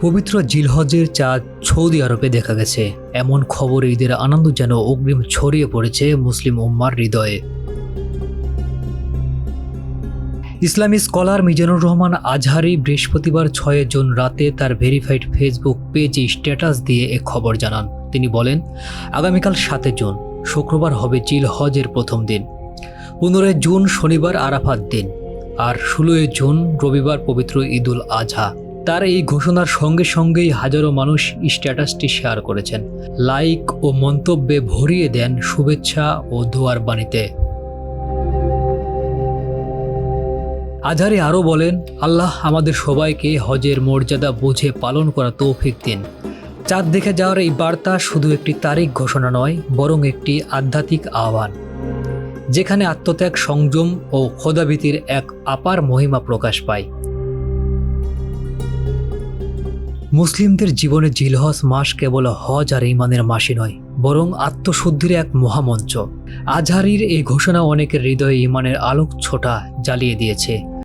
পবিত্র জিলহজের চাঁদ সৌদি আরবে দেখা গেছে। এমন খবর ঈদের আনন্দ যেন অগ্রিম ছড়িয়ে পড়েছে মুসলিম উম্মার হৃদয়ে। ইসলামী স্কলার মিজানুর রহমান আজহারি বৃহস্পতিবার ছয় জুন রাতে তার ভেরিফাইড ফেসবুক পেজে স্ট্যাটাস দিয়ে এ খবর জানান। তিনি বলেন, আগামীকাল সাতে জুন, শুক্রবার হবে জিল হজের প্রথম দিন। পনেরোই জুন শনিবার আরাফাত দিন। আর ষোলোই জুন রবিবার পবিত্র ঈদুল আজহা। তার এই ঘোষণার সঙ্গে সঙ্গেই হাজারো মানুষ স্ট্যাটাসটি শেয়ার করেছেন। লাইক ও মন্তব্যে ভরিয়ে দেন শুভেচ্ছা ও দোয়ার বাণীতে। আজহারি আরও বলেন, আল্লাহ আমাদের সবাইকে হজের মর্যাদা বুঝে পালন করা তৌফিক দিন। চাঁদ দেখে যাওয়ার এই বার্তা শুধু একটি তারিখ ঘোষণা নয়, বরং একটি আধ্যাত্মিক আহ্বান, যেখানে আত্মত্যাগ, সংযম ও খোদাভীতির এক আপার মহিমা প্রকাশ পায়। মুসলিমদের জীবনে জিলহজ মাস কেবল হজ আর ইমানের মাসই নয়, বরং আত্মশুদ্ধির এক মহামঞ্চ। আজহারির এই ঘোষণা অনেকের হৃদয়ে ইমানের আলোক ছোটা জ্বালিয়ে দিয়েছে।